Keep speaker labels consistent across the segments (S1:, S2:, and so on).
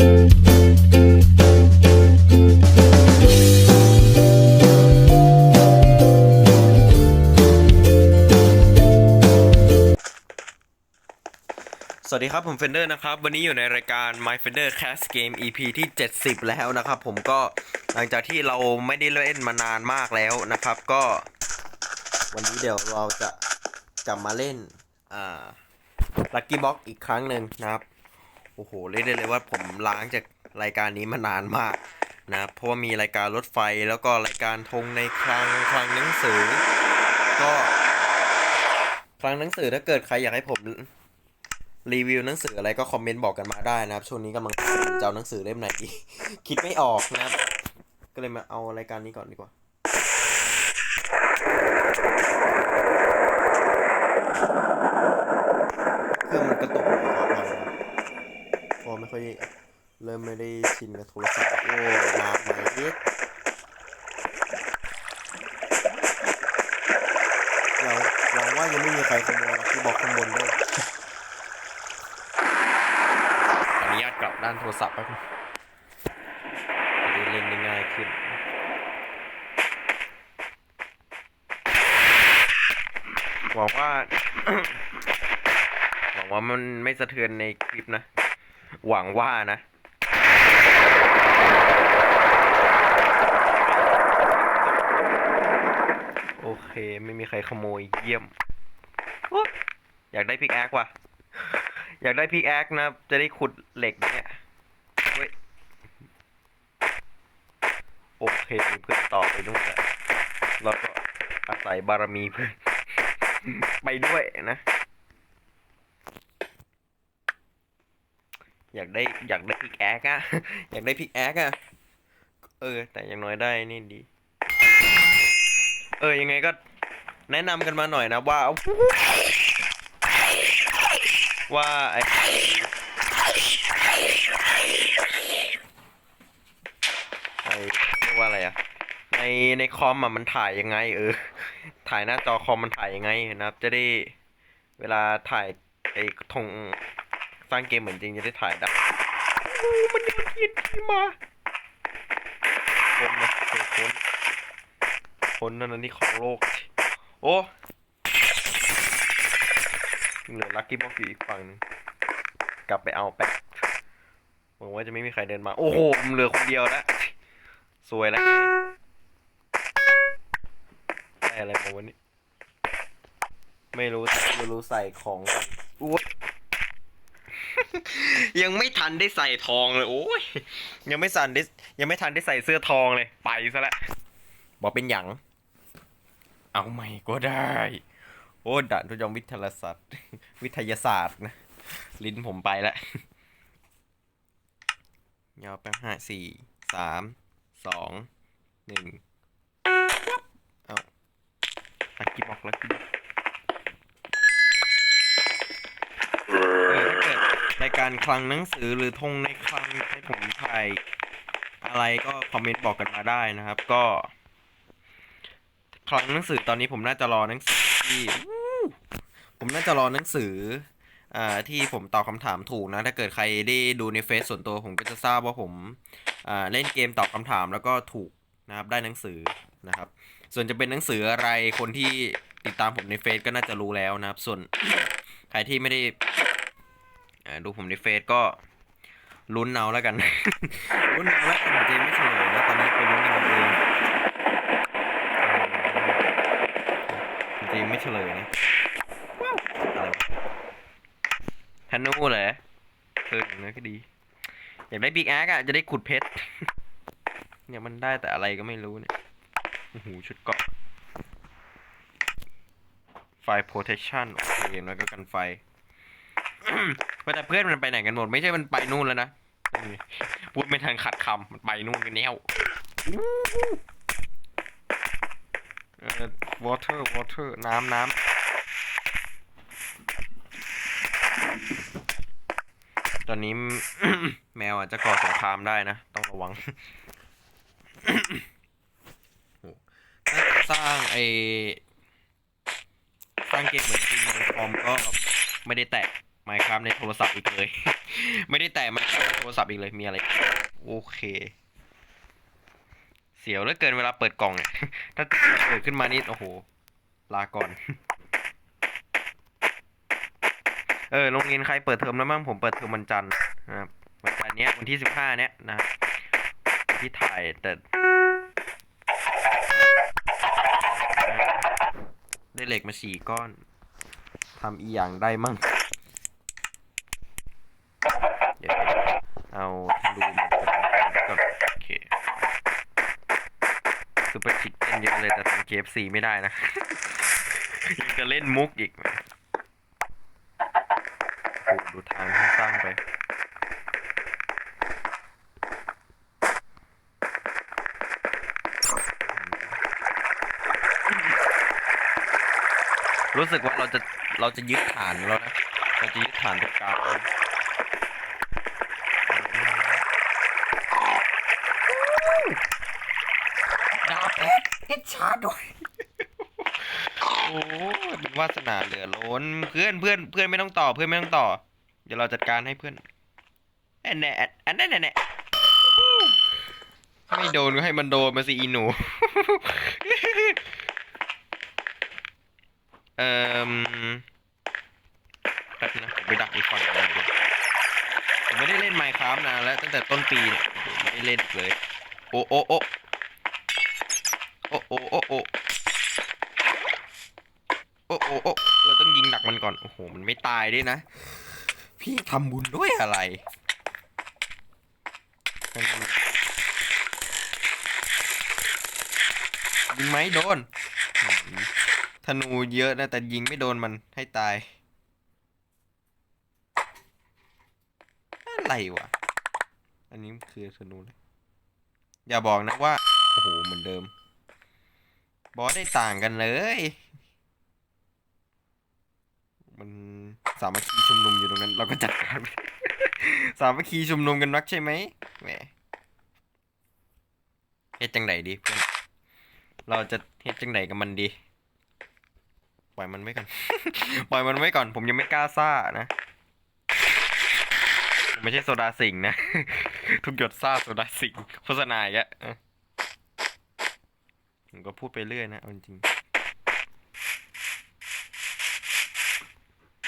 S1: สวัสดีครับ ผมเฟนเดอร์นะครับ วันนี้อยู่ในรายการ My Fender Cast Game EP ที่ 70 แล้วนะครับ ผมก็หลังจากที่เราไม่ได้เล่นมานานมากแล้วนะครับ ก็ วันนี้เดี๋ยวเราจะจะมาเล่น อ่า Lucky Box อีกครั้งหนึ่งนะครับ อ้โหเรียกได้เลยว่าผมล้างจากรายการนี้มานานมากนะเพราะว่ามีรายการรถไฟแล้วก็รายการธงในคลังคลังหนังสือ ก็คลังหนังสือถ้าเกิดใครอยากให้ผมรีวิวหนังสืออะไรก็คอมเมนต์บอกกันมาได้นะครับ ช่วงนี้กำลังจะเอาหนังสือเล่มไหนดีคิดไม่ออกนะครับ ก็เลยมาเอารายการนี้ก่อนดีกว่าเครื่องมันกระตุกขออภัยนะเพอไม่ ค่อยเริ่มไม่ได้ชินกับโทรศัพท์โอ้น้ำไหมเอ๊ะเราหวังว่ายังไม่มีใครขโมยที่บอกข้างบนด้วยอนุญาตกลับด้านโทรศัพท์แป๊บนึงจะได้เล่นได้ง่ายขึ้นหวังว่าหวังว่ามันไม่สะเทือนในคลิปนะ หวังว่านะ โอเคไม่มีใครขโมยเยี่ยม อยากได้พิกแอคว่ะ อยากได้พิกแอคนะ จะได้ขุดเหล็กเนี่ยโอเคเพื่อนต่อไปนู่นแหละแล้วก็อาศัยบารมีเพื่อนไปด้วยนะ อยากได้อยากได้พิกแอคอะอยากได้พิกแอคอะเออ แต่อย่างน้อยได้นี่ดี เออ ยังไงก็แนะนำกันมาหน่อยนะว่า ว่าไอไอเรียกว่าอะไรอะในในคอมอะมันถ่ายยังไง เออ ถ่ายหน้าจอคอมมันถ่ายยังไงนะครับ จะได้เวลาถ่ายไอทง สร้างเกมเหมือนจริงจะได้ถ่ายได้โอ้มันยังเขียที่มาคนนะเออคนคนเท่นั้นที่ของโลก โอ้เหลือลักกี้บ็อกอยู่อีกฝั่งหนึงกลับไปเอาแป๊บหวังว่าจะไม่มีใครเดินมา โอ้โหเหลือคนเดียวแล้วสวยแล้วได้อะไรมาวันนี้ ไม่รู้ไม่รู้ใส่ของก่อนอุ๊ย ยังไม่ทันได้ใส่ทองเลย โอ้ยยังไม่ทันได้ยังไม่ทันได้ใส่เสื้อทองเลย ไปซะแล้วบอกเป็นหยัง เอาใหม่ก็ได้ โอ้ด่านทุจงวิทยาศาสตร์ วิทยาศาสตร์นะ ลิ้นผมไปล้วยาวแป๊บห้าสี่สามสองหนึ่ง การคลังหนังสือหรือธงในคลังให้ผมถ่ายอะไรก็คอมเมนต์บอกกันมาได้นะครับ ก็คลังหนังสือตอนนี้ผมน่าจะรอหนังสือที่ผมน่าจะรอหนังสืออ่าที่ผมตอบคำถามถูกนะ ถ้าเกิดใครได้ดูในเฟซส่วนตัวผมก็จะทราบว่าผมอ่าเล่นเกมตอบคำถามแล้วก็ถูกนะครับได้หนังสือนะครับ ส่วนจะเป็นหนังสืออะไรคนที่ติดตามผมในเฟซก็น่าจะรู้แล้วนะครับ ส่วนใครที่ไม่ได้ ดูผมในเฟซก็ลุ้นเอาแล้วกัน ลุ้นเอาแล้วกันผมจไม่เฉลยนะตอนนี้ไปลุ้นกันเอาเองจริงไม่เฉลยนะอะไรวะฮันนูเหรอเอออย่างนั้นก็ดี อยากได้บิ๊กแอคอะจะได้ขุดเพชรเนี่ยมันได้แต่อะไรก็ไม่รู้เนี่ยโอ้โหชุดเกาะไฟ protection โอเคอย่างน้อยก็กันไฟ แต่เพื่อนมันไปไหนกันหมด ไม่ใช่มันไปนู่นแล้วนะนี่พูดไม่ทันขัดคำมันไปนู่นกันแล้วเอ่อ water water น้ำน้ำตอนนี้ แมวอาจจะก่อสงครามได้นะ ต้องระวังโอ้ถ้าสร้างไอสร้างเกมเหมือนจริงในคอมก็ไม่ได้แตะ ไมค์ครับในโทรศัพท์อีกเลย ไม่ได้แต่ไมค์ในโทรศัพท์อีกเลยมีอะไร โอเค เสียวเหลือเกินเวลาเปิดกล่องเนี่ยถ้าเปิดขึ้นมานี่โอ้โห ลาก่อน เออโรงเรียนใครเปิดเทอมแล้วมั้งผมเปิดเทอมวันจันทร์นะครับวันจันทร์เนี้ยวันที่สิบห้าเนี้ยนะครับที่ถ่ายแต่ได้เหล็กมาสี่ก้อนทำอีหยังได้มั่งเดี๋ยว เอาดูมันก่อนโอเคซูเปอร์ชิคเก้นเยอะเลยแต่ทำ KFC ไม่ได้นะยังจะเล่นมุกอีกโอ้โหดูทางที่สร้างไปรู้สึกว่าเราจะเราจะยึดฐานแล้วนะ เราจะยึดฐานตรงกลางแล้วดาว เพชรเฮดชาด้วยโอ้เป็นวาสนาเหลือล้น เพื่อนเพื่อนเพื่อนไม่ต้องต่อ เพื่อนไม่ต้องต่อ เดี๋ยวเราจัดการให้เพื่อนแอนแน่อันนั้นแน่ไม่โดนก็ให้มันโดนมาสิอีหนู เอ่อแป๊บนึงนะผมไปดักอีกฝั่งหนึงดีกว่าผมไม่ได้เล่นไมค์ครับนานแล้วตั้งแต่ต้นปีเนี่ยไม่ได้เล่นเลย โอ้โอ้โอ้ โอ้โอ้โอ้โอ้โอ้โอ้เราต้องยิงดักมันก่อน โอ้โห มันไม่ตายด้วยนะ พี่ทำบุญด้วยอะไรยิงไหมโดน ธนูเยอะนะ แต่ยิงไม่โดนมันให้ตาย อะไรวะ อันนี้คือธนูเลย อย่าบอกนะว่า โอ้โห เหมือนเดิม บอสได้ต่างกันเลย มันสามัคคีชุมนุมอยู่ตรงนั้น เราก็จัดการ สามัคคีชุมนุมกันนักใช่ไหมแหมเฮ็ดจังไหนดีเพื่อน เราจะเฮ็ดจังไหนกับมันดี ปล่อยมันไว้ก่อน ปล่อยมันไว้ก่อน ผมยังไม่กล้าซ่านะ ไม่ใช่โซดาสิงนะ ทุกหยดซ่าโซดาสิงโฆษณาอีกอะ ผมก็พูดไปเรื่อยนะเอาจริง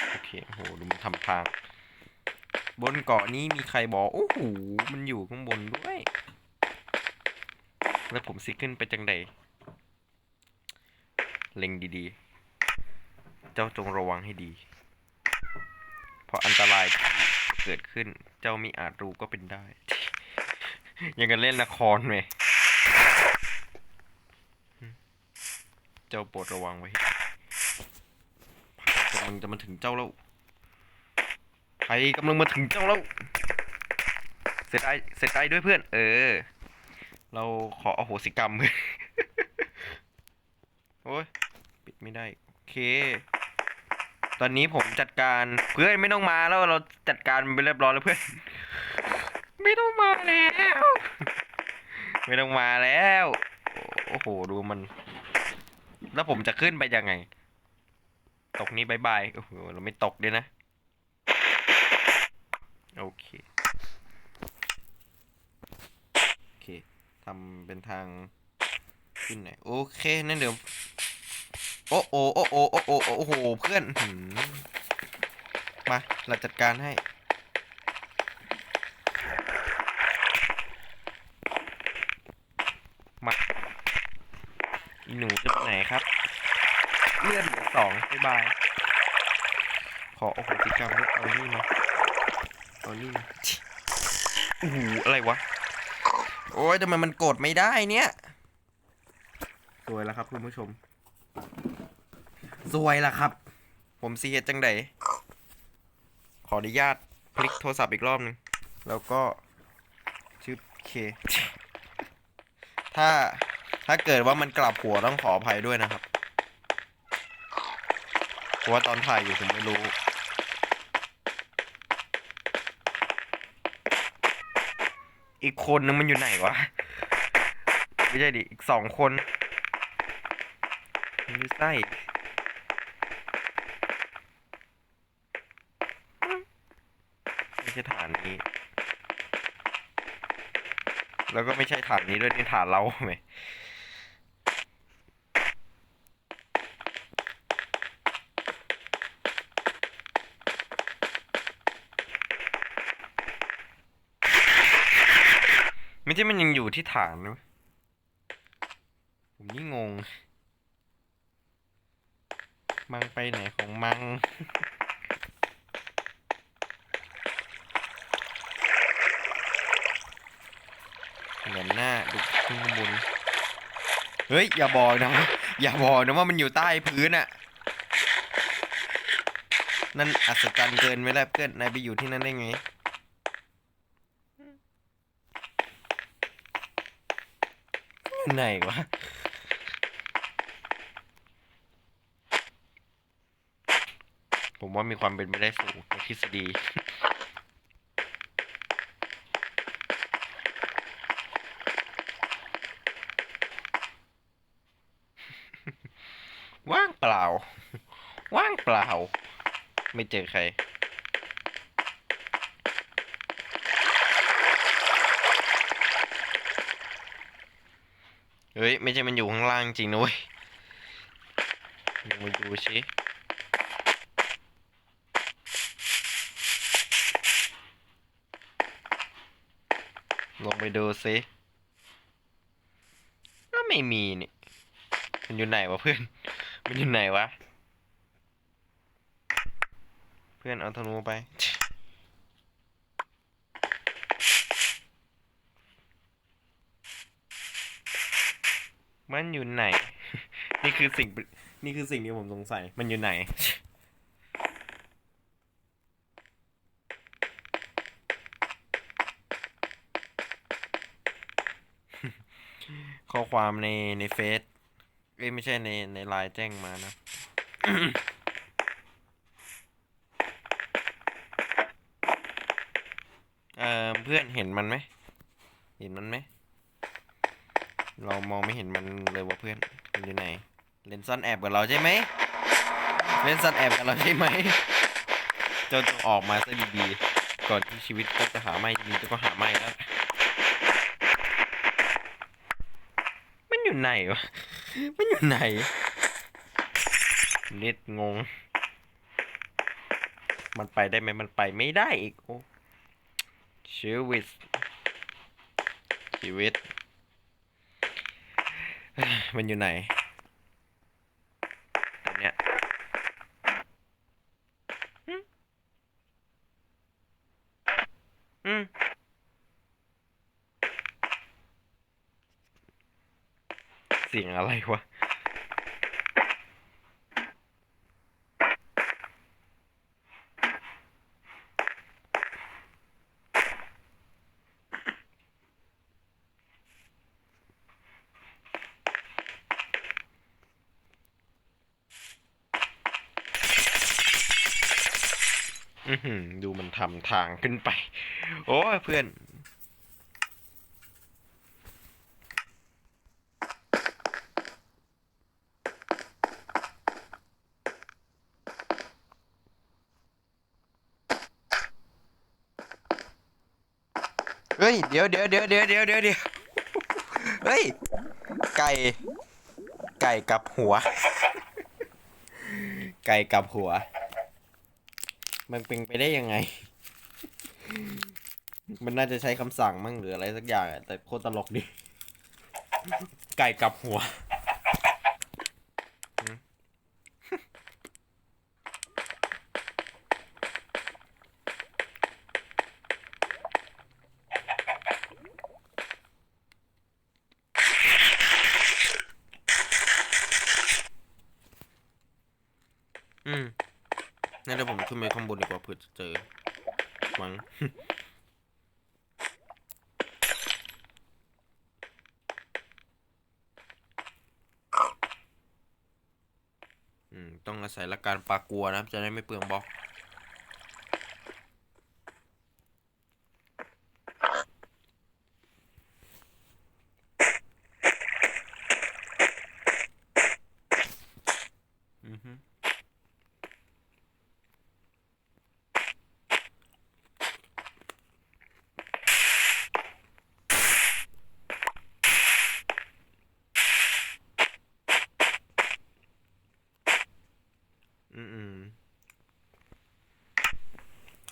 S1: โอเคโหดูมันทำทาง บนเกาะนี้มีใครบอกโอ้โหมันอยู่ข้างบนด้วย แล้วผมสิขึ้นไปจังใดเล็งดีๆ เจ้าจงระวังให้ดี เพราะอันตรายที่เกิดขึ้น เจ้ามิอาจรู้ก็เป็นได้ ยังกันเล่นละครไหม เจ้าโปรดระวังไว้ภัยกำลังจะมาถึงเจ้าแล้วภัยกำลังมาถึงเจ้าแล้ว เสร็จไอเสร็จไอด้วยเพื่อน เออ เราขออโหสิกรรมโอ้ยปิดไม่ได้ โอเค ตอนนี้ผมจัดการเพื่อนไม่ต้องมาแล้วเราจัดการมันไปเรียบร้อยแล้วเพื่อน ไม่ต้องมาแล้ว ไม่ต้องมาแล้ว โอ้โห ดูมัน แล้วผมจะขึ้นไปยังไง ตกนี้บายบายโอ้โหเราไม่ตกด้วยนะ โอเค โอเคทำเป็นทางขึ้นหน โอเคนั่นเดี๋ยว โอ้โอโอ้โอโอ้โอโอ้โหเพื่อนมาเราจัดการให้ มาอีหนูจะ ไปไหนครับ เลื่อนเหลือสองบ๊ายบาย ขอโอ้โหกิจกรรมด้วยเอานี่มาเอานี่มาชิโอ้โหอะไรวะ โอ้ยทำไมมันกดไม่ได้เนี่ย สวยแล้วครับคุณผู้ชม สวยแล้วครับ ผมซีเฮดจังไดขออนุญาตพลิกโทรศัพท์อีกรอบหนึง แล้วก็ชื่อเค ถ้า ถ้าเกิดว่ามันกลับหัวต้องขออภัยด้วยนะครับ เพราะว่าตอนถ่ายอยู่ผมไม่รู้ อีกคนนึงมันอยู่ไหนวะ ไม่ใช่ดิ อีกสองคนมันอยู่ไส้อืใช่ฐานนี้แล้วก็ไม่ใช่ฐานนี้ด้วยนี่ฐานเราไหม ไม่ใช่มันยังอยู่ที่ฐานนะผมนี่งง มังไปไหนของมัง เหมือนหน้าดูขึ้นข้างบนเฮ้ย อย่าบอกนะ อย่าบอกนะว่ามันอยู่ใต้พื้นอะนั่นอัศจรรย์เกินไปแล้วเพื่อนนายไปอยู่ที่นั่นได้ไง ไหนวะผมว่ามีความเป็นไปได้สูงในทฤษฎีว่างเปล่า ว่างเปล่า ไม่เจอใคร ฮ้ย ไม่ใช่มันอยู่ข้างล่างจริงนะเว้ยลงมาดูชิลงไปดูซิก็ไม่มีนี่ มันอยู่ไหนวะเพื่อน มันอยู่ไหนวะ เพื่อนเอาธนูไป มันอยู่ไหน นี่คือสิ่ง นี่คือสิ่งที่ผมสงสัย มันอยู่ไหน ข้อความในในเฟซเอ้ยไม่ใช่ในในไลน์แจ้งมานะ เอ่อเพื่อนเห็นมันไหม เห็นมันไหม เรามองไม่เห็นมันเลยว่าเพื่อน มันอยู่ไหน เล่นซ่อนแอบกับเราใช่ไหม เล่นซ่อนแอบกับเราใช่ไหมจนออกมาซะดีๆ ก่อนที่ชีวิตก็จะหาไม่จริงๆก็หาไม่แล้ว มันอยู่ไหนวะ มันอยู่ไหน เน็ตงง มันไปได้ไหมมันไปไม่ได้อีก โอ้ชีวิตชีวิต มันอยู่ไหนอันเนี้ยหึอืมเสียงอะไรวะ ดูมันทำทางขึ้นไป โอ้เพื่อน เฮ้ย เดี๋ยวเดี๋ยวเดี๋ยวเดี๋ยวเดี๋ยวเดี๋ยวเดี๋ยวเฮ้ย ไก่ ไก่กับหัว ไก่กับหัว มันเป็นไปได้ยังไง มันน่าจะใช้คำสั่งมั่งหรืออะไรสักอย่างอะแต่โคตรตลกดี ไก่กับหัว อืมอืมงั้นเดี๋ยวผมขึ้นไปข้างบนดีกว่าเผื่อจะเจอมั้งต้องอาศัยละการปลากลัวนะจะได้ไม่เปลืองบล็อก อือฮึ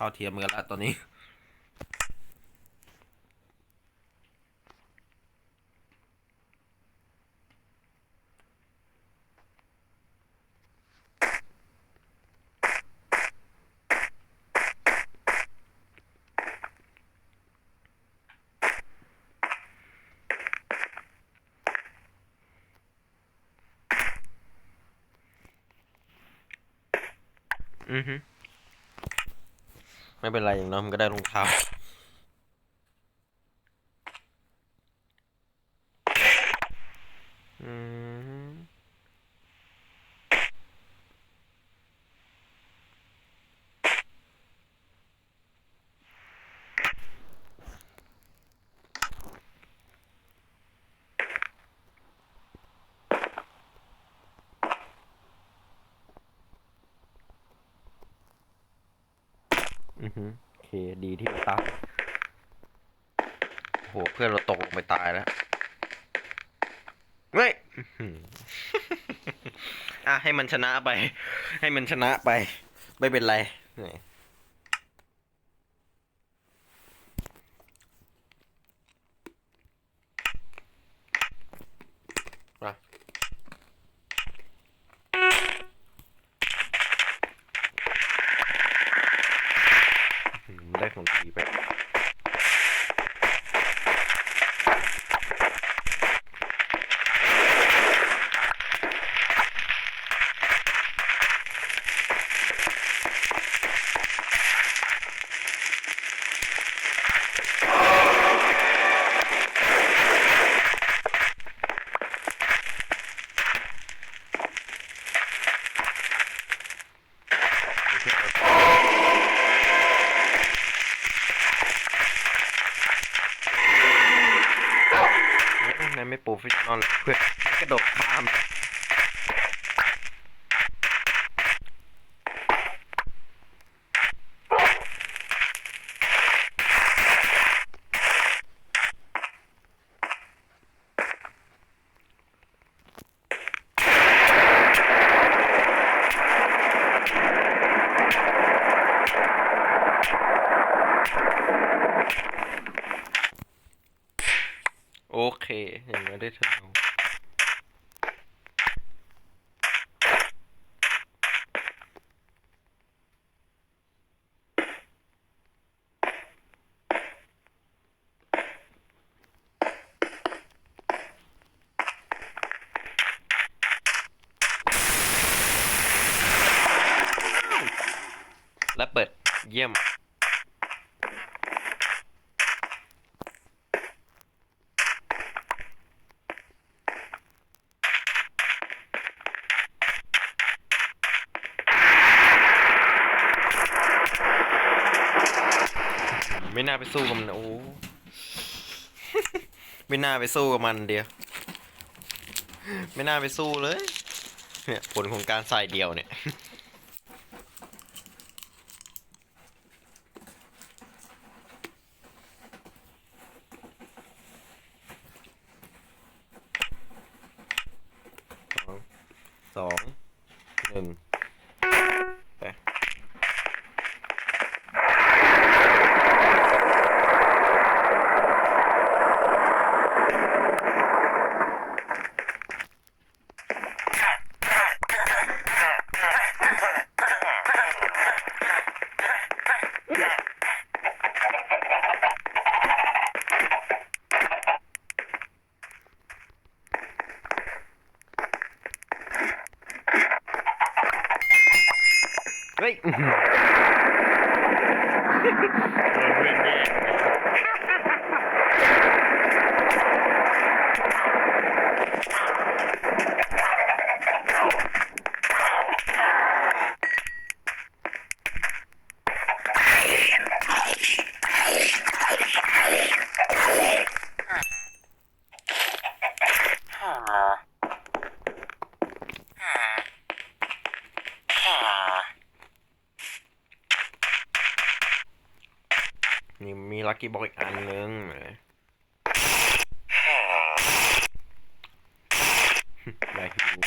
S1: เท่าเทียมกันแล้วตอนนี้ เป็นไรอย่างน้อยมันก็ได้รองเท้าอืมอือฮึ โอเคดีที่มันตัดโหเพื่อนเราตกลงไปตายแล้วเฮ้ยอะให้มันชนะไป ให้มันชนะไป ไม่เป็นไรนี่มาอื้อหือได้ของดีไป นั่นไม่โปรเฟชชั่นอลเลยเพื่อนกระโดดข้าม โอเคอย่างน้อยได้เธอและ เยี่ยม ไม่น่าไปสู้กับมันโอ้ ไม่น่าไปสู้กับมันเดียว ไม่น่าไปสู้เลย เนี่ยผลของการใส่เดียวเนี่ย สอง หนึ่งไป เฮ้ยอื้อหือโดนเพื่อนแย่งไป นี่มีลักกี้บ็อกอีกอันนึงแหมได้ฮิว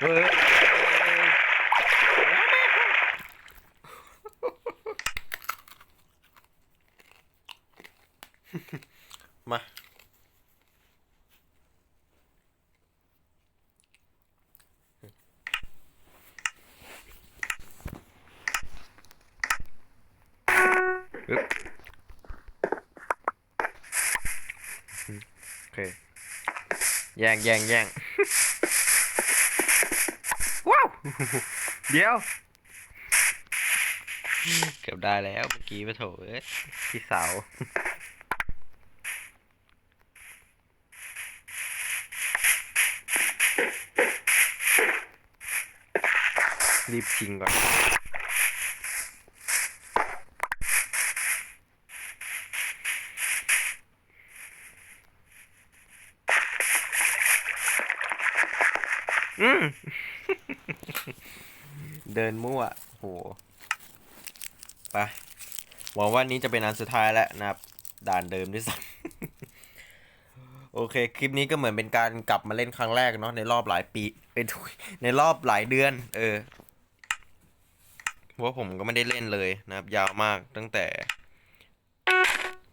S1: เฮ้ยมา อึ๊บโอเค แย่งแย่งแย่งว้าว เดี๋ยว เกือบได้แล้วเมื่อกี้ปะโถเอ้ยพี่สาวรีบชิงก่อน ดินมั่วโหไปหวังว่านี้จะเป็นอันสุดท้ายแล้วนะครับ ด่านเดิมด้วยซ้ำโอเค คลิปนี้ก็เหมือนเป็นการกลับมาเล่นครั้งแรกเนาะในรอบหลายปีเอ้ยทุยในรอบหลายเดือน เออเพราะว่าผมก็ไม่ได้เล่นเลยนะครับ ยาวมากตั้งแต่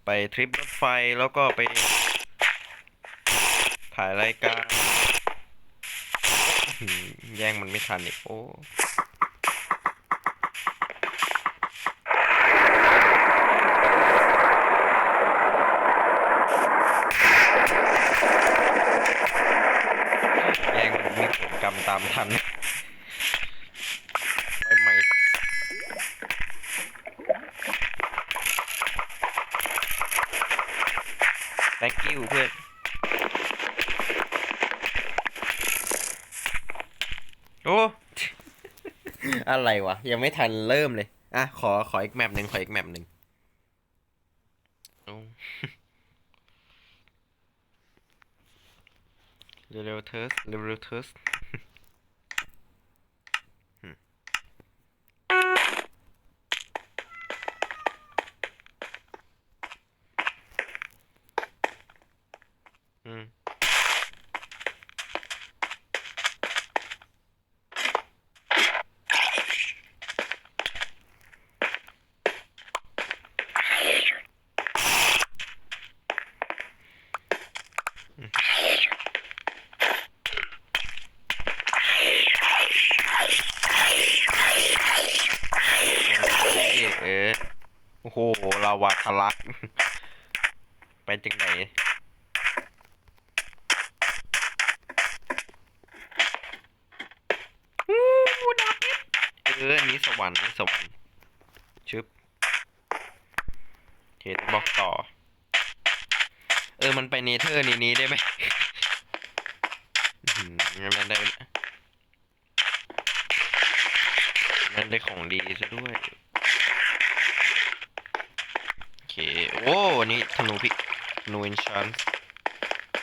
S1: ไปทริปรถไฟแล้วก็ไป ถ่ายรายการแย่งมันไม่ทันอีกโอ้ แย่งมันมีผลกรรมตามทันไปไหม thank you เพื่อนโอ้อะไรวะ ยังไม่ทันเริ่มเลย อะ ขอขออีกแมปหนึ่งขออีกแมปหนึ่งเร็วๆเทิร์สเร็วๆเทิร์ส อืมอืม เออ โอ้โห ลาวาทะลัก ไปจังไหน อู้ดาบเพชรเอออันนี้สวรรค์นี่สวรรค์ชึบเทสบอกต่อ เออ มันไปเนเธอร์นี้นี้ได้ไหมอื้อหืองั้นมันได้นั่นได้ของดีซะด้วย โอเคโอ้นี่ธนูพี่ธนูอินชัน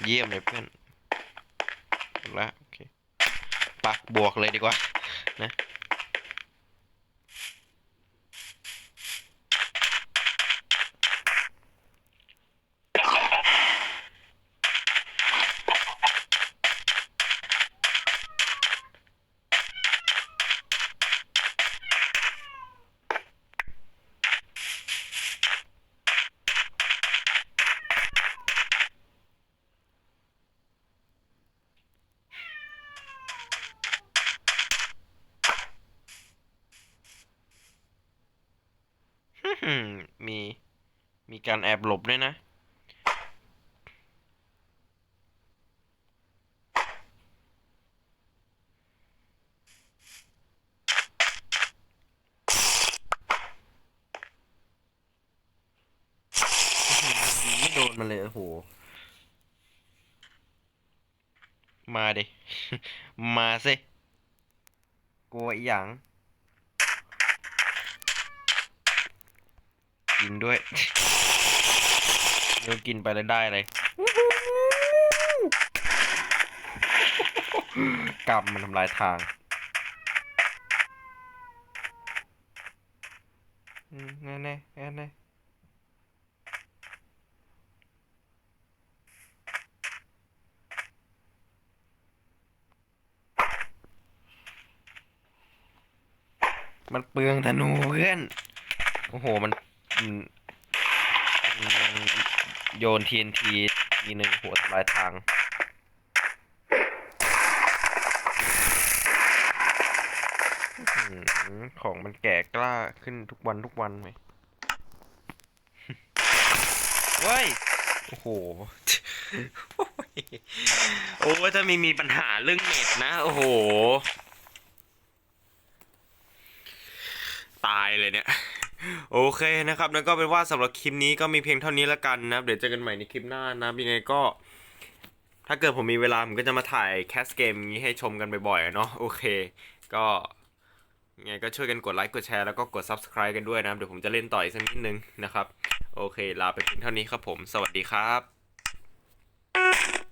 S1: เยี่ยมเลยเพื่อนละโอเคปักบวกเลยดีกว่านะ การแอบหลบด้วยนะ กินด้วยเดี๋ยกินไปแล้วได้เลยกรรมมันทำลายทางแน่แน่แน่แน่มันเปลืองธนูเพื่อน โอ้โห มัน โยน TNT ทีหนึ่งหัวทำลายทางอของมันแก่กล้าขึ้นทุกวันทุกวันไหมเว้ย โอ้โห โอ้ถ้ามีมีปัญหาเรื่องเน็ตนะ โอ้โห ตายเลยเนี่ย โอเคนะครับแล้วก็เป็นว่าสำหรับคลิปนี้ก็มีเพียงเท่านี้ละกันนะเดี๋ยวเจอกันใหม่ในคลิปหน้านะยังไงก็ ถ้าเกิดผมมีเวลาผมก็จะมาถ่ายแคสเกมนี้ให้ชมกันบ่อยๆเนาะโอเค ก็ยังไงก็ช่วยกันกดไลค์กดแชร์แล้วก็กด Subscribe กันด้วยนะเดี๋ยวผมจะเล่นต่ออีกสักนิดนึงนะครับ โอเค ลาไปเพียงเท่านี้ครับผม สวัสดีครับ